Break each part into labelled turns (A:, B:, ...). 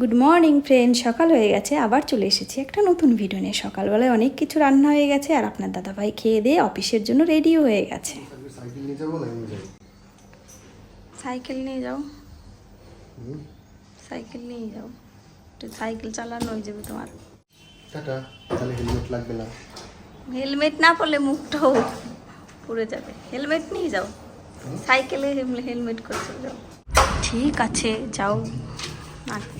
A: Good morning friend সকাল হয়ে গেছে আবার চলে এসেছি একটা নতুন ভিডিও নিয়ে। সকালবেলায় অনেক কিছু রান্না হয়ে গেছে আর আপনার দাদাভাই খেয়ে দিয়ে অফিসের জন্য রেডিও হয়ে গেছে।
B: সাইকেল নিয়ে যাব না নিয়ে যাব?
A: সাইকেল নিয়ে যাও। সাইকেল নিয়ে যাও। একটু সাইকেল চালানো হয়ে যাবে তোমার।
B: টাটা তাহলে হেলমেট লাগবে না।
A: হেলমেট না পরলে মুখটাও পুড়ে যাবে। হেলমেট নিয়ে যাও। সাইকেলে হেলমেট করে চলে যাও। ঠিক আছে যাও। আছে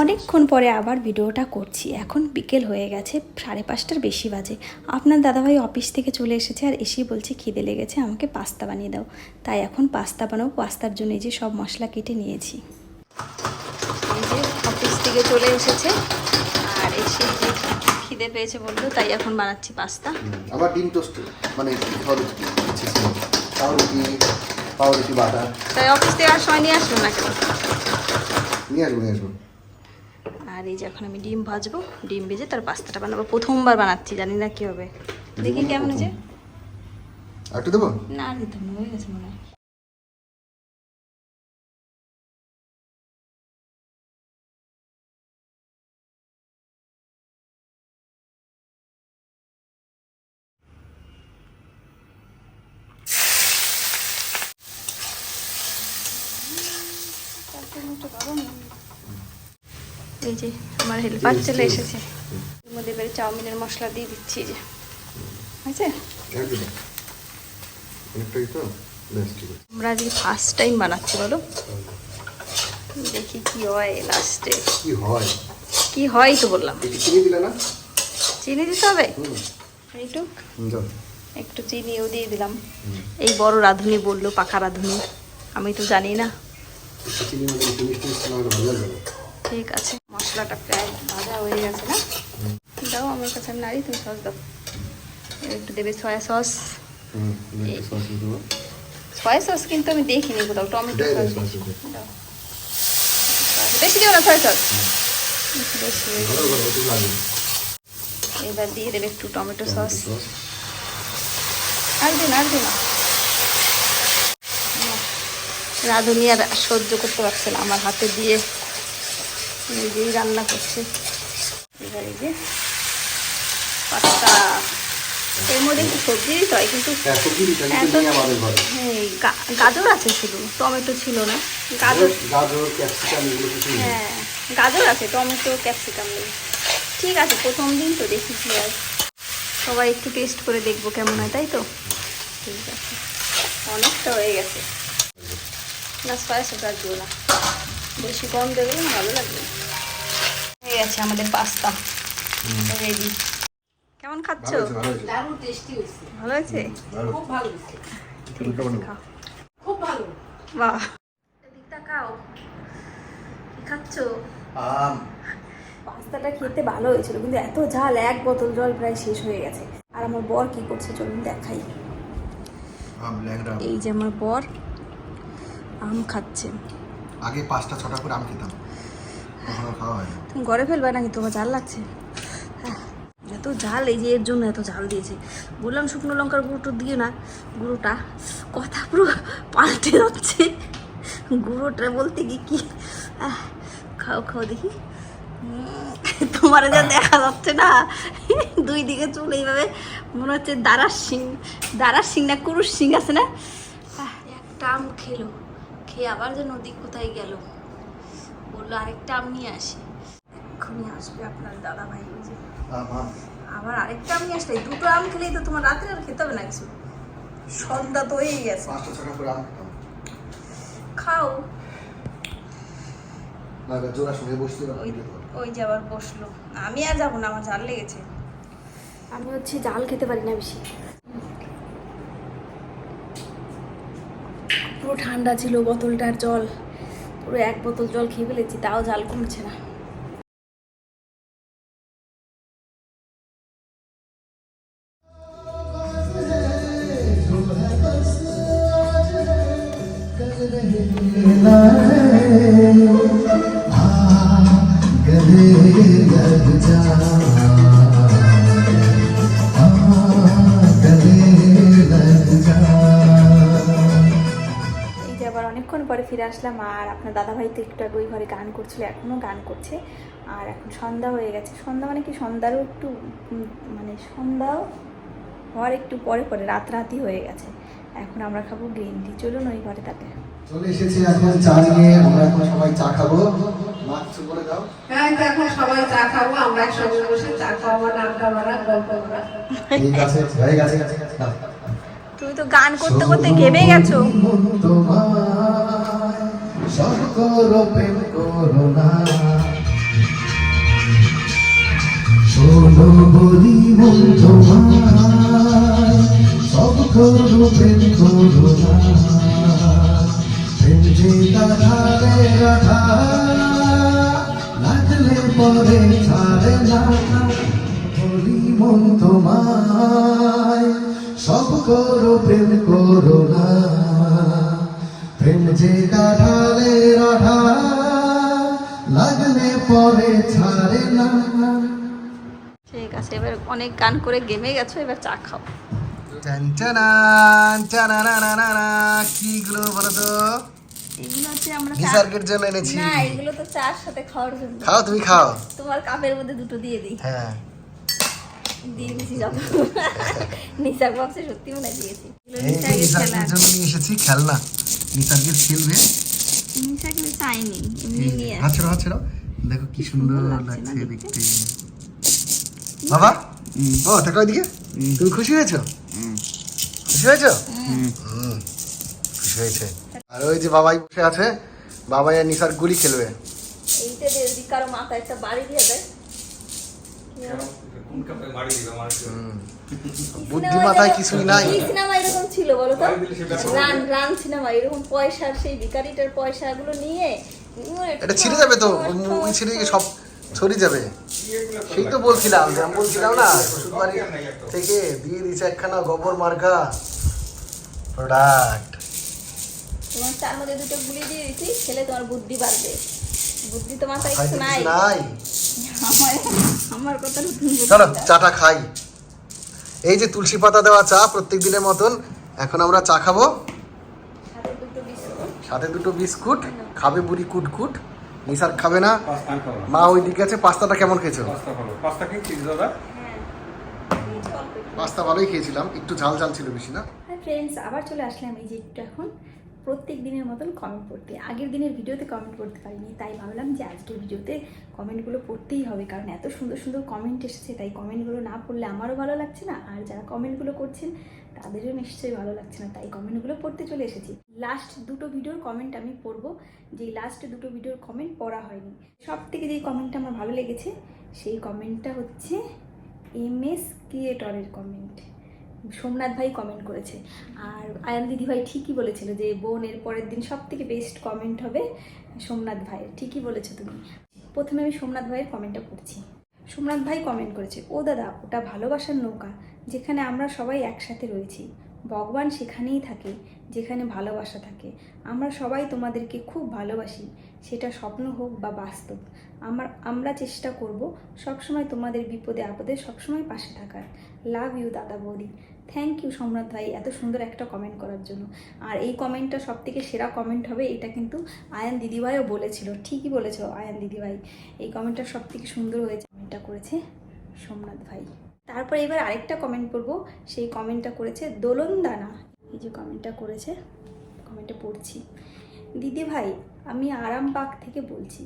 A: অনেকক্ষণ পরে আবার ভিডিওটা করছি। এখন বিকেল হয়ে গেছে সাড়ে পাঁচটার বেশি বাজে। আপনার দাদাভাই অফিস থেকে চলে এসেছে আর এসেই বলছে খিদে লেগেছে আমাকে পাস্তা বানিয়ে দাও। তাই এখন পাস্তা বানাবো। পাস্তার জন্য এই যে সব মশলা কেটে নিয়েছি। এই যে অফিস থেকে চলে এসেছে আর এসে খিদে পেয়েছে বলল তাই এখন বানাচ্ছি পাস্তা।
B: আবার ডিম টোস্ট মানে পাউরুটি পাউরুটি বাটা
A: তাই অফিস থেকে আর সময় নিয়ে আসলো না কেন?
B: নিয়ে আসব নিয়ে আসব।
A: আর এই যে এখন আমি ডিম ভাজবো ডিম ভেজে তার পাস্তাটা বানাবো। প্রথমবার বানাচ্ছি জানি না কি হবে। দেখি কেমন হয়েছে?
B: একটু দেবো?
A: না আর দিতাম না, হয়ে গেছে মনে হয়। এই যে আমার হেল্পার চলে এসেছে। এর মধ্যে এবারে চাউমিনের মশলা দিয়ে দিচ্ছি যে। হয়েছে? আমরা আজকে ফার্স্ট টাইম বানাচ্ছি বলো। দেখি কি হয় লাস্টে
B: কি হয়?
A: কি হয় তো বললাম।
B: চিনি দিলে না?
A: চিনি দিতে হবে? একটু? একটু চিনিও দিয়ে দিলাম। এই বড় রাঁধুনি বলল পাকা রাঁধুনি। আমি তো জানি না। ঠিক আছে। মশলাটা প্রায় ভাজা হয়ে গেছে না? দাও আমার কাছে আমি নাড়ি তুমি সস দাও। একটু দেবে সয়া সস। সয়া সস কিন্তু আমি দেখিনি কোথাও টমেটো সস দাও। বেশি দিও না সয়া সস। বেশি এবার দিয়ে দেবে একটু টমেটো সস। আর দিন আর দিন রাঁধুনি আর সহ্য করতে পারছে না আমার হাতে দিয়ে নিজেই রান্না করছে। এবার এই যে পাস্তা এর মধ্যে একটু সবজি দিতে হয় কিন্তু
B: হ্যাঁ
A: হ্যাঁ, গাজর আছে শুধু টমেটো ছিল না। গাজর
B: গাজর ক্যাপসিকাম
A: হ্যাঁ গাজর আছে টমেটো ক্যাপসিকাম নেই। ঠিক আছে প্রথম দিন তো দেখি কি আর সবাই একটু টেস্ট করে দেখব কেমন হয় তাই তো? ঠিক আছে। অনেকটা হয়ে গেছে। না সয়া আর না। বেশি কম দেবে না ভালো লাগবে। হয়ে গেছে আমাদের পাস্তা। রেডি কেমন খাচ্ছ?
B: ভালো হয়েছে
C: দারুণ টেস্টি হয়েছে।
A: ভালো আছে
C: খুব ভালো হয়েছে।
A: ঠিক খাও।
C: খুব ভালো।
A: বাহ। এদিকটা খাও। কি খাচ্ছ?
B: আম।
A: পাস্তাটা খেতে ভালো হয়েছিল কিন্তু এত ঝাল এক বোতল জল প্রায় শেষ হয়ে গেছে। আর আমার বর কি করছে চলুন দেখাই। এই যে আমার বর আম খাচ্ছে।
B: আগে পাঁচটা ছটা করে আম খেতাম।
A: তুমি ঘরে ফেলবে নাকি? তোমার ঝাল লাগছে। হ্যাঁ, এত ঝাল এই যে এর জন্য এত ঝাল দিয়েছে। বললাম শুকনো লঙ্কার গুঁড়োটা দিয়ে না গুঁড়োটা কথা পুরো পাল্টে যাচ্ছে। গুঁড়োটা বলতে কি? কি খাও খাও দেখি। তোমার যা দেখা যাচ্ছে না। দুই দিকে চুল এইভাবে মনে হচ্ছে দারার সিং দারার সিং না কুরুশ সিং আছে না? একটা আম খেলো। খেয়ে আবার যে নদী কোথায় গেল। বলল আরেকটা আম নিয়ে আসি। এক্ষুনি আসবে আপনার দাদা ভাই যে। আবার আরেকটা আম নিয়ে আসলে দুটো আম খেলেই তো তোমার রাত্রে আর খেতে হবে না কিছু? সন্ধ্যা তো হয়েই গেছে। খাও। ওই যে আবার বসল। আমি আর যাব না আমার জাল লেগেছে। আমি হচ্ছে জাল খেতে পারি না বেশি। পুরো ঠান্ডা ছিল, বোতলটার জল। পুরো এক বোতল জল খেয়ে ফেলেছি, তাও জাল কমছে না। পরে ফিরে আসলাম আর আপনার দাদাভাই তো একটু আগে ওই ঘরে গান করছিল এখনও গান করছে। আর এখন সন্ধ্যা হয়ে গেছে। সন্ধ্যা মানে কি? সন্ধ্যারও একটু মানে সন্ধ্যাও হওয়ার একটু পরে পরে রাত রাতই হয়ে গেছে। এখন আমরা খাব গ্রিন টি। চলুন ওই ঘরে তাতে
B: চলে এসেছি এখন চা নিয়ে। আমরা এখন সবাই চা খাব। মা কিছু বলে দাও।
D: হ্যাঁ এখন সবাই চা খাব। আমরা একসঙ্গে বসে চা খাওয়া আড্ডা মারা গল্প করা
B: ঠিক আছে হয়ে গেছে।
C: তুমি তো গান করতে করতে ঘেমে গেছো।
B: সব করো প্রেম করো না প্রেম যে কাঠারে করো প্রেম করো না। প্রেম যে কাঠালে রাধা লাগলে পরে ছাড়ে না।
C: ঠিক আছে এবার অনেক গান করে গেমে গেছো এবার চা খাও।
B: টানানানানানা, কিগুলো বলো তো
C: এগুলো হচ্ছে আমরা
B: নিসার্গের জন্য এনেছি।
C: না এগুলো তো চার সাথে খাওয়ার জন্য।
B: খাও তুমি খাও।
C: তোমার কাপের মধ্যে দুটো দিয়ে দিই।
B: হ্যাঁ।
C: দিয়ে দিছি যত। নিসার বক্সে সত্যি মনে দিয়েছি। এগুলো
B: এই যে
C: নিসার্গের খেলা
B: নিসার্গের জন্য নিয়ে এসেছি খেলনা। নিসার্গের খেলবে।
C: নিসা কিন্তু চাইনি এমনি নিয়ে
B: হাত ছেড়ো দেখো কি সুন্দর
C: সুন্দর লাগছে দেখতে?
B: দেখতে। বাবা ও টাকা ওইদিকে তুমি খুশি হয়েছো? খুশি হয়েছো? হুম, খুশি হয়েছে। আর ওই যে বাবাই বসে আছে বাবাই আর নিসার গুলি খেলবে।
C: এইটা দিয়ে যদি কারও মাথায় একটা বাড়ি দিয়ে দেয়।
B: বুদ্ধি মাথায় কিছুই নাই
C: সিনেমা এরকম ছিল বলো তো রান রান সিনেমা এরকম পয়সার সেই ভিকারিটার পয়সাগুলো নিয়ে
B: এটা ছিঁড়ে যাবে তো ওই ছিঁড়ে সব ছড়িয়ে যাবে। সেই তো বলছিলাম যে আমি বলছিলাম না শ্বশুরবাড়ি থেকে দিয়ে দিয়েছে একখানা গোবর মার্কা। প্রোডাক্ট
C: তোমার চার মধ্যে দুটো গুলি দিয়ে দিচ্ছি খেলে তোমার বুদ্ধি বাড়বে। বুদ্ধি তো মাথায় কিছু নাই।
B: নাই।
C: আমার কথা
B: চলো চাটা খাই। এই যে তুলসী পাতা দেওয়া চা প্রত্যেক দিনের মতন এখন আমরা চা খাব।
C: সাথে দুটো বিস্কুট।
B: সাথে দুটো বিস্কুট খাবে বুড়ি কুটকুট নিসার খাবে না। মা ওই দিকে আছে পাস্তাটা কেমন খেয়েছো?
C: হ্যাঁ।
B: পাস্তা ভালোই খেয়েছিলাম একটু ঝাল ঝাল ছিল বেশি না।
A: ফ্রেন্ডস আবার চলে আসলাম এই যে একটু এখন। প্রত্যেক দিনের মতন কমেন্ট পড়তে। আগের দিনের ভিডিওতে কমেন্ট করতে পারিনি, তাই ভাবলাম যে আজকের ভিডিওতে কমেন্টগুলো পড়তেই হবে, কারণ এত সুন্দর সুন্দর কমেন্ট এসেছে, তাই কমেন্টগুলো না পড়লে আমারও ভালো লাগছে না, আর যারা কমেন্টগুলো করছেন, তাদেরও নিশ্চয়ই ভালো লাগছে না, তাই কমেন্টগুলো পড়তে চলে এসেছি। লাস্ট দুটো ভিডিওর কমেন্ট আমি পড়ব যে লাস্ট দুটো ভিডিওর কমেন্ট পড়া হয়নি। সব থেকে যেই কমেন্টটা আমার ভালো লেগেছে, সেই কমেন্টটা হচ্ছে এম এস ক্রিয়েটরের কমেন্ট সোমনাথ ভাই কমেন্ট করেছে। আর আয়ন দিদি ভাই ঠিকই বলেছিল যে বোন এর পরের দিন সব থেকে বেস্ট কমেন্ট হবে সোমনাথ ভাইয়ের। ঠিকই বলেছ তুমি। প্রথমে আমি সোমনাথ ভাইয়ের কমেন্টটা করছি সোমনাথ ভাই কমেন্ট করেছে, ও দাদা, ওটা ভালোবাসার নৌকা, যেখানে আমরা সবাই একসাথে রয়েছি। ভগবান সেখানেই থাকে, যেখানে ভালোবাসা থাকে। আমরা সবাই তোমাদেরকে খুব ভালোবাসি, সেটা স্বপ্ন হোক বা বাস্তব। আমার, আমরা চেষ্টা করব সবসময় তোমাদের বিপদে আপদে সবসময় পাশে থাকার। লাভ ইউ দাদা বৌদি। থ্যাংক ইউ সম্রাট ভাই, এত সুন্দর একটা কমেন্ট করার জন্য। আর এই কমেন্টটা সব থেকে সেরা কমেন্ট হবে, এটা কিন্তু আয়ান দিদিভাইও বলেছিল, ঠিকই বলেছ আয়ান দিদিভাই। এই কমেন্টটা সব থেকে সুন্দর হয়েছে কমেন্টটা করেছে সোমনাথ ভাই। তারপর এবার আরেকটা কমেন্ট পড়ব। সেই কমেন্টটা করেছে দোলন দানা এই যে কমেন্টটা করেছে কমেন্টটা পড়ছি। দিদি ভাই, আমি আরামবাগ থেকে বলছি,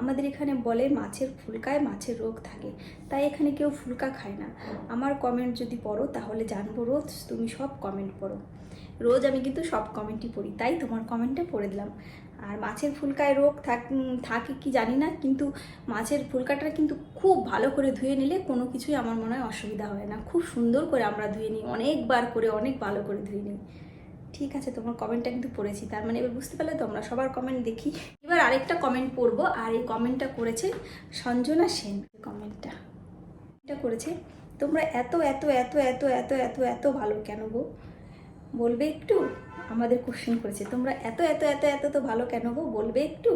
A: আমাদের এখানে বলে মাছের ফুলকায় মাছের রোগ থাকে, তাই এখানে কেউ ফুলকা খায় না। আমার কমেন্ট যদি পড়ো, তাহলে জানব রোজ, তুমি সব কমেন্ট পড়ো। রোজ আমি কিন্তু সব কমেন্টই পড়ি, তাই তোমার কমেন্টটা পড়ে দিলাম। আর মাছের ফুলকায় রোগ থাক কি জানি না, কিন্তু মাছের ফুলকাটা কিন্তু খুব ভালো করে ধুয়ে নিলে কোনো কিছুই আমার মনে হয় অসুবিধা হয় না। খুব সুন্দর করে আমরা ধুয়ে নিই, অনেকবার করে, অনেক ভালো করে ধুয়ে নিই। ঠিক আছে, তোমার কমেন্টটা কিন্তু পড়েছি। তার মানে এবার বুঝতে পারলে তো আমরা সবার কমেন্ট দেখি। এবার আরেকটা কমেন্ট পড়ব, আর এই কমেন্টটা করেছে সঞ্জনা সেন কমেন্টটা এটা করেছে, তোমরা এত এত এত এত এত এত এত ভালো কেন গো? বলবে একটু? আমাদের কোশ্চেন করেছে। তোমরা এত এত এত এত তো ভালো কেন গো? বলবে একটু?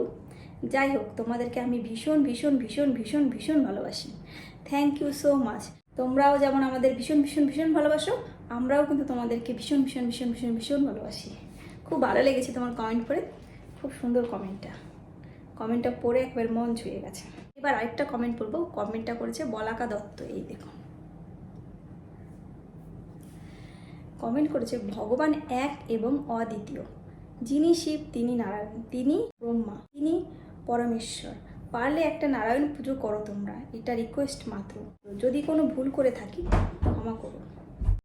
A: যাই হোক, তোমাদেরকে আমি ভীষণ ভীষণ ভীষণ ভীষণ ভীষণ ভালোবাসি। থ্যাংক ইউ সো মাচ তোমরাও যেমন আমাদের ভীষণ ভীষণ ভীষণ ভালোবাসো, আমরাও কিন্তু তোমাদেরকে ভীষণ ভীষণ ভীষণ ভীষণ ভীষণ ভালোবাসি। খুব ভালো লেগেছে তোমার কমেন্ট পড়ে। খুব সুন্দর কমেন্টটা কমেন্টটা পড়ে একবার মন ছুঁয়ে গেছে। এবার আরেকটা কমেন্ট পড়ব। কমেন্টটা করেছে বলাকা দত্ত। এই দেখুন কমেন্ট করেছে ভগবান এক এবং অদ্বিতীয়। যিনি শিব, তিনি নারায়ণ, তিনি ব্রহ্মা, তিনি পরমেশ্বর। পারলে একটা নারায়ণ পুজো করো তোমরা, এটা রিকোয়েস্ট মাত্র। যদি কোনো ভুল করে থাকি, ক্ষমা করো।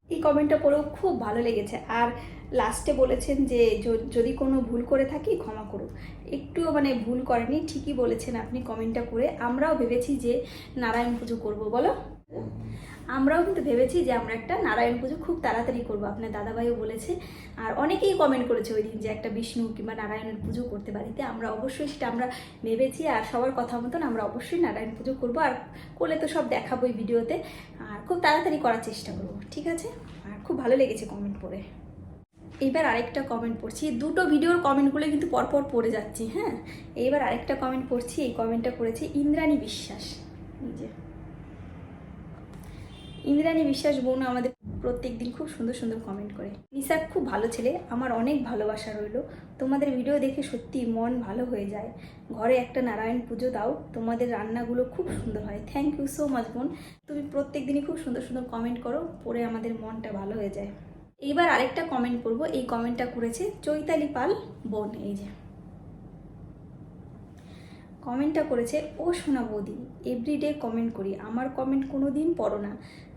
A: এই কমেন্টটা পড়েও খুব ভালো লেগেছে। আর লাস্টে বলেছেন যে যদি কোনো ভুল করে থাকি, ক্ষমা করো। একটুও মানে ভুল করেনি, ঠিকই বলেছেন আপনি কমেন্টটা করে। আমরাও ভেবেছি যে, নারায়ণ পুজো করব, বলো? আমরাও কিন্তু ভেবেছি যে আমরা একটা নারায়ণ পুজো খুব তাড়াতাড়ি করব। আপনার দাদাভাইও বলেছে আর অনেকেই কমেন্ট করেছে ওই দিন যে একটা বিষ্ণু কিংবা নারায়ণের পুজো করতে বাড়িতে। আমরা অবশ্যই সেটা আমরা ভেবেছি আর সবার কথা মতন আমরা অবশ্যই নারায়ণ পুজো করব আর করলে তো সব দেখাবো এই ভিডিওতে। আর খুব তাড়াতাড়ি করার চেষ্টা করব, ঠিক আছে? আর খুব ভালো লেগেছে কমেন্ট পড়ে। এইবার আরেকটা কমেন্ট পড়ছি। দুটো ভিডিওর কমেন্টগুলো কিন্তু পরপর পড়ে যাচ্ছি হ্যাঁ? এইবার আরেকটা কমেন্ট পড়ছি। এই কমেন্টটা করেছে ইন্দ্রাণী বিশ্বাস। যে। ইন্দ্রাণী বিশ্বাস বোন আমাদের প্রত্যেক দিন খুব সুন্দর সুন্দর কমেন্ট করে। নিশাক খুব ভালো ছেলে, আমার অনেক ভালোবাসা রইল। তোমাদের ভিডিও দেখে সত্যি মন ভালো হয়ে যায়। ঘরে একটা নারায়ণ পুজো দাও, তোমাদের রান্নাগুলো খুব সুন্দর হয়। থ্যাংক ইউ সো মাচ বোন। তুমি প্রত্যেক দিনই খুব সুন্দর সুন্দর কমেন্ট করো পরে আমাদের মনটা ভালো হয়ে যায়। এইবার আরেকটা কমেন্ট করব, এই কমেন্টটা করেছে চৈতালি পাল বোন, এই যে। কমেন্টটা করেছে, ও সোনা বৌদি এভরিডে কমেন্ট করি, আমার কমেন্ট কোনো দিন পড়ো না।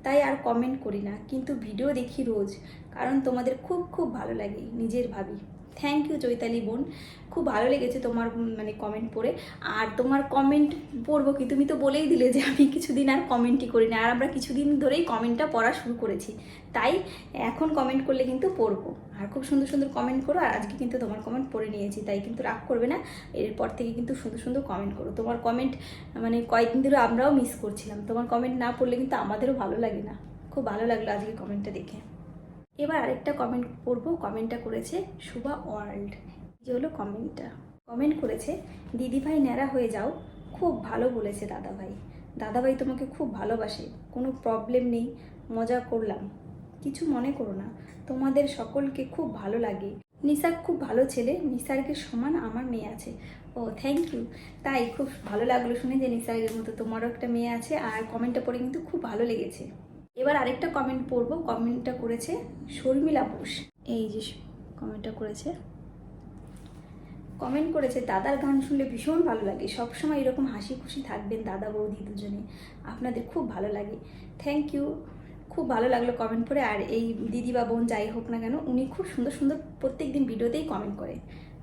A: তাই আর কমেন্ট করি না, কিন্তু ভিডিও দেখি রোজ, কারণ তোমাদের খুব খুব ভালো লাগে, নিজের ভাবি। থ্যাংক ইউ চৈতালি বোন। খুব ভালো লেগেছে তোমার মানে কমেন্ট পড়ে। আর তোমার কমেন্ট পড়ব কি? তুমি তো বলেই দিলে যে আমি কিছুদিন আর কমেন্টই করি না আর আমরা কিছুদিন ধরেই কমেন্টটা পড়া শুরু করেছি। তাই এখন কমেন্ট করলে কিন্তু পড়ব। আর খুব সুন্দর সুন্দর কমেন্ট করো। আর আজকে কিন্তু তোমার কমেন্ট পড়ে নিয়েছি, তাই কিন্তু রাগ করবে না। এরপর থেকে কিন্তু সুন্দর সুন্দর কমেন্ট করো। তোমার কমেন্ট মানে কয়েকদিন ধরে আমরাও মিস করছিলাম। তোমার কমেন্ট না পড়লে কিন্তু আমাদেরও ভালো লাগে না। খুব ভালো লাগল আজকে কমেন্টটা দেখে। এবার আরেকটা কমেন্ট পড়ব। কমেন্টটা করেছে শুভা ওয়ার্ল্ড যে হলো কমেন্টটা কমেন্ট করেছে, দিদিভাই, ন্যাড়া হয়ে যাও। খুব ভালো বলেছে দাদাভাই। দাদাভাই তোমাকে খুব ভালোবাসে। কোনো প্রবলেম নেই। মজা করলাম। কিছু মনে করো না। তোমাদের সকলকে খুব ভালো লাগে। নিসার খুব ভালো ছেলে। নিসার্গের সমান আমার মেয়ে আছে। ও থ্যাংক ইউ তাই খুব ভালো লাগল শুনে যে নিসার্গের মতো তোমারও একটা মেয়ে আছে। আর কমেন্টটা পড়ে কিন্তু খুব ভালো লেগেছে। এবার আরেকটা কমেন্ট পড়ব। কমেন্টটা করেছে শর্মিলা বোস। এই যে কমেন্টটা করেছে। কমেন্ট করেছে, দাদার গান শুনলে ভীষণ ভালো লাগে। সবসময় এরকম হাসি খুশি থাকবেন দাদা বৌদি দুজনে। আপনাদের খুব ভালো লাগে। থ্যাংক ইউ খুব ভালো লাগল কমেন্ট করে আর এই দিদি বা বোন যাই হোক না কেন, উনি খুব সুন্দর সুন্দর প্রত্যেক দিন ভিডিওতেই কমেন্ট করে।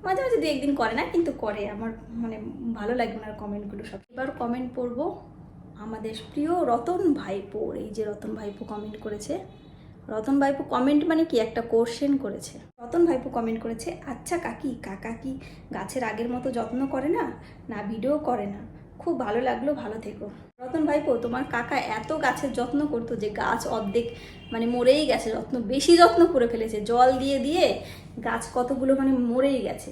A: মাঝে মাঝে দু একদিন করে না, কিন্তু করে। আমার মানে ভালো লাগে ওনার কমেন্টগুলো সব। এবার কমেন্ট পড়ব আমাদের প্রিয় রতন ভাইপোর এই যে রতন ভাইপো কমেন্ট করেছে। রতন ভাইপো কমেন্ট মানে কি? একটা কোশ্চেন করেছে। রতন ভাইপো কমেন্ট করেছে আচ্ছা কাকি, কাকা কি গাছের আগের মতো যত্ন করে না? না, ভিডিও করে না। খুব ভালো লাগল, ভালো থেকো। রতন ভাইপো, তোমার কাকা এত গাছের যত্ন করতো যে গাছ অর্ধেক মানে মরেই গেছে, যত্ন, বেশি যত্ন করে ফেলেছে। জল দিয়ে দিয়ে গাছ কতগুলো মানে মরেই গেছে।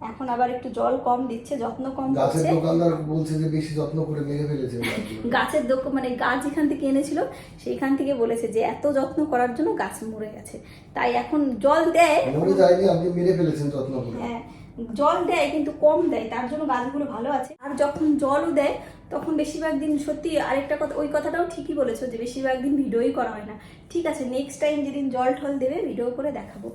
A: এখন আবার একটু জল কম দিচ্ছে যত্ন কম
B: গাছের দোকানদার বলছে যে বেশি যত্ন করে মেরে ফেলেছে।
A: গাছের দোকান মানে গাছ যেখান থেকে এনেছিল সেইখান থেকে বলেছে যে এত যত্ন করার জন্য গাছ মরে গেছে। তাই এখন জল দেয়।
B: মরে যায়নি আপনি মেরে ফেলেছেন যত্ন করে।
A: হ্যাঁ জল দেয় কিন্তু কম দেয়, তার জন্য গাছগুলো ভালো আছে। আর যখন জলও দেয়, তখন বেশিরভাগ দিন সত্যি আরেকটা কথা, ওই কথাটাও ঠিকই বলেছ যে বেশিরভাগ দিন ভিডিওই করা হয় না। ঠিক আছে নেক্সট টাইম যেদিন জল ঠল দেবে ভিডিও করে দেখাবো।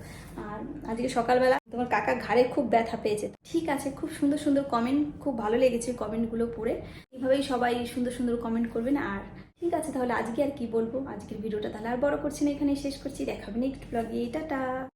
A: আর আজকে সকালবেলা তোমার কাকা ঘাড়ে খুব ব্যথা পেয়েছে। ঠিক আছে, খুব সুন্দর সুন্দর কমেন্ট খুব ভালো লেগেছে কমেন্টগুলো পড়ে। এইভাবেই সবাই সুন্দর সুন্দর কমেন্ট করবেন। আর ঠিক আছে, তাহলে আজকে আর কি বলব? আজকের ভিডিওটা তাহলে আর বড় করছি না এখানে শেষ করছি। দেখাবেন নেক্সট ব্লগে টাটা!